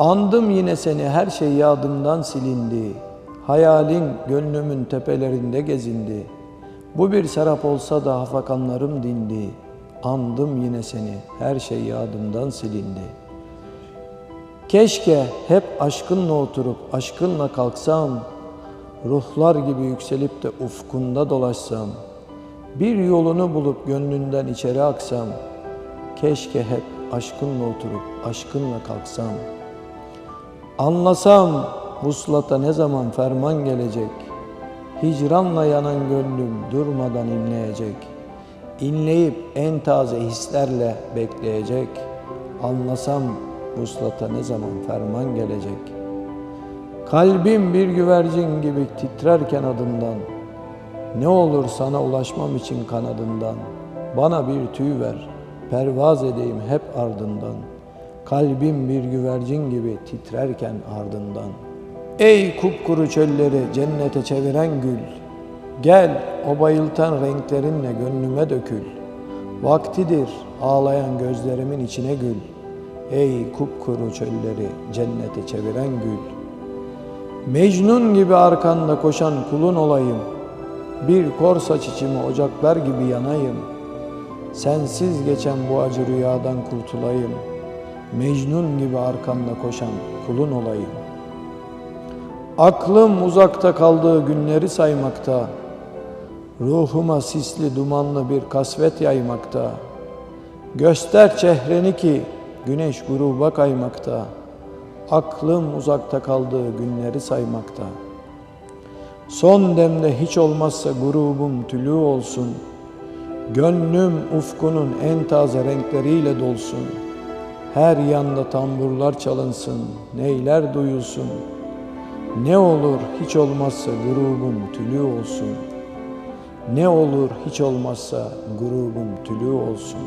Andım yine seni her şey yadımdan silindi. Hayalin gönlümün tepelerinde gezindi. Bu bir serap olsa da hafakanlarım dindi. Andım yine seni her şey yadımdan silindi. Keşke hep aşkınla oturup aşkınla kalksam. Ruhlar gibi yükselip de ufkunda dolaşsam. Bir yolunu bulup gönlünden içeri aksam. Keşke hep aşkınla oturup aşkınla kalksam. Anlasam vuslata ne zaman ferman gelecek. Hicranla yanan gönlüm durmadan inleyecek. İnleyip en taze hislerle bekleyecek. Anlasam vuslata ne zaman ferman gelecek. Kalbim bir güvercin gibi titrerken adından. Ne olur sana ulaşmam için kanadından. Bana bir tüy ver, pervaz edeyim hep ardından. Kalbim bir güvercin gibi titrerken ardından. Ey kupkuru çölleri cennete çeviren gül. Gel o bayıltan renklerinle gönlüme dökül. Vaktidir ağlayan gözlerimin içine gül. Ey kupkuru çölleri cennete çeviren gül. Mecnun gibi arkanda koşan kulun olayım. Bir kor saç içimi ocaklar gibi yanayım. Sensiz geçen bu acı rüyadan kurtulayım. Mecnun gibi arkanda koşan kulun olayım. Aklım uzakta kaldığı günleri saymakta. Ruhuma sisli dumanlı bir kasvet yaymakta. Göster çehreni ki güneş gruba kaymakta. Aklım uzakta kaldığı günleri saymakta. Son demde hiç olmazsa grubum tülü olsun. Gönlüm ufkunun en taze renkleriyle dolsun. Her yanda tamburlar çalınsın, neyler duyulsun. Ne olur hiç olmazsa grubum tülü olsun. Ne olur hiç olmazsa grubum tülü olsun.